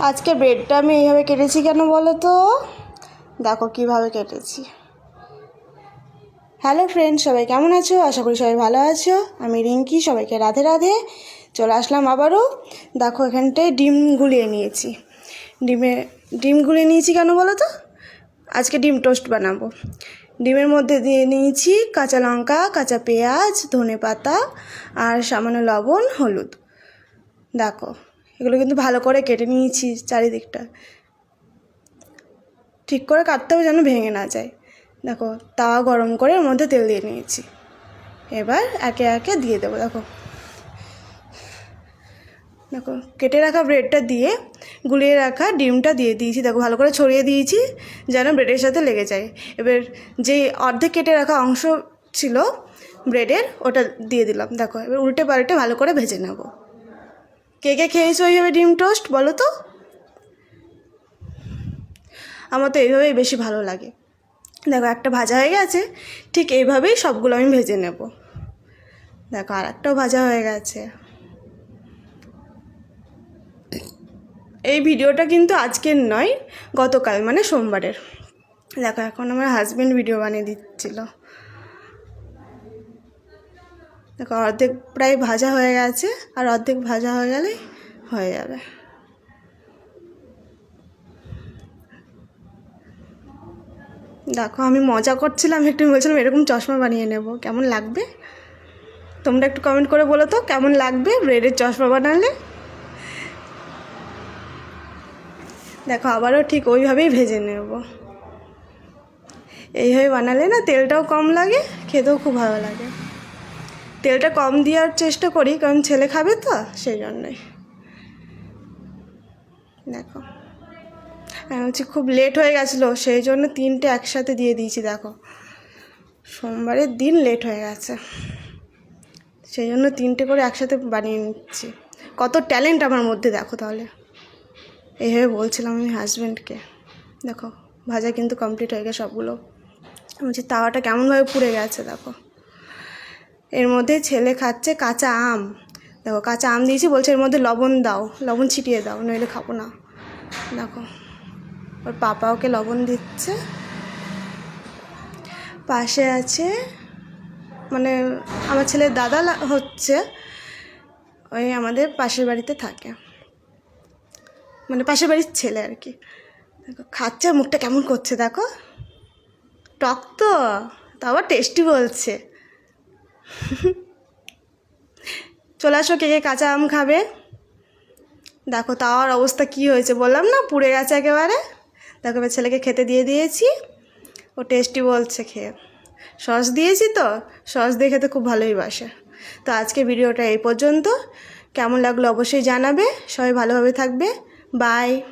আজকে ব্রেডটা আমি এইভাবে কেটেছি কেন বলো তো? দেখো কীভাবে কেটেছি। হ্যালো ফ্রেন্ড সবাই কেমন আছো? আশা করি সবাই ভালো আছো। আমি রিঙ্কি, সবাইকে রাধে রাধে। চলে আসলাম আবারও। দেখো এখানটায় ডিম গুলিয়ে নিয়েছি। ডিমে, ডিম গুলিয়ে নিয়েছি কেন বলো তো? আজকে ডিম টোস্ট বানাবো। ডিমের মধ্যে দিয়ে নিয়েছি কাঁচা লঙ্কা, কাঁচা পেঁয়াজ ধনে পাতা আর সামান্য লবণ, হলুদ। দেখো। এগুলো কিন্তু ভালো করে কেটে নিয়েছি চারিদিকটা। ঠিক করে কাটতে হবে যেন ভেঙে না যায়। দেখো, তাওয়া গরম করে ওর মধ্যে তেল দিয়ে নিয়েছি। এবার একে একে দিয়ে দেবো, দেখো। দেখো, কেটে রাখা ব্রেডটা দিয়ে গুলিয়ে রাখা ডিমটা দিয়ে দিয়েছি। দেখো, ভালো করে ছড়িয়ে দিয়েছি যেন ব্রেডের সাথে লেগে যায়। এবার যে অর্ধেক কেটে রাখা অংশ ছিল ব্রেডের, ওটা দিয়ে দিলাম। দেখো, এবার উল্টে পাল্টে ভালো করে ভেজে নেব। কে কে খেয়েছো ওইভাবে ডিম টোস্ট, বলো তো? আমার তো এইভাবেই বেশি ভালো লাগে। দেখো, একটা ভাজা হয়ে গেছে, ঠিক এইভাবেই সবগুলো আমি ভেজে নেব। দেখো আর একটাও ভাজা হয়ে গেছে। এই ভিডিওটা কিন্তু আজকের নয়, গতকাল মানে সোমবারের। দেখো, এখন আমার হাজব্যান্ড ভিডিও বানিয়ে দিচ্ছিল। দেখো, অর্ধেক প্রায় ভাজা হয়ে গেছে, আর অর্ধেক ভাজা হয়ে গেলেই হয়ে যাবে। দেখো, আমি মজা করছিলাম, একটু বলছিলাম, এরকম চশমা বানিয়ে নেব, কেমন লাগবে? তোমরা একটু কমেন্ট করে বলো তো, কেমন লাগবে ব্রেডের চশমা বানালে? দেখো, আবারও ঠিক ওইভাবেই ভেজে নেব। এইভাবে বানালে না, তেলটাও কম লাগে, খেতেও খুব ভালো লাগে। তেলটা কম দেওয়ার চেষ্টা করি, কারণ ছেলে খাবে তো, সেই জন্যই দেখো। আমি বলছি, খুব লেট হয়ে গেছিল, সেই জন্য তিনটে একসাথে দিয়ে দিয়েছি, দেখো। সোমবারের দিন লেট হয়ে গেছে। সেই জন্য তিনটে করে একসাথে বানিয়ে নিচ্ছি। কত ট্যালেন্ট আমার মধ্যে, দেখো তাহলে। এইভাবে বলছিলাম আমি হাজব্যান্ডকে দেখো, ভাজা কিন্তু কমপ্লিট হয়ে গেছে সবগুলো। বলছি, তাওয়াটা কেমনভাবে পুড়ে গেছে, দেখো। এর মধ্যে ছেলে খাচ্ছে কাঁচা আম। দেখো, কাঁচা আম দিয়েছি, বলছে এর মধ্যে লবণ দাও, লবণ ছিটিয়ে দাও, নইলে খাব না। দেখো, ওর পাপা ওকে লবণ দিচ্ছে। পাশে আছে মানে আমার ছেলের দাদা হচ্ছে, ওই আমাদের পাশের বাড়িতে থাকে। মানে পাশের বাড়ির ছেলে আর কি। দেখো, খাচ্ছে, মুখটা কেমন করছে, দেখো। টক তো তা আবার টেস্টি বলছে। চলে আসো, কে কে কাঁচা আম খাবে? দেখো, তাওয়ার অবস্থা কি হয়েছে বললাম না? পুড়ে গেছে একেবারে। দেখো, এবার ছেলেকে খেতে দিয়ে দিয়েছি। ও টেস্টি বলছে খেয়ে। সস দিয়েছি তো? সস দিয়ে খেতে খুব ভালোই বাসে। তো আজকে ভিডিওটা এই পর্যন্ত। কেমন লাগল অবশ্যই জানাবে। সবাই ভালোভাবে থাকবে। বাই।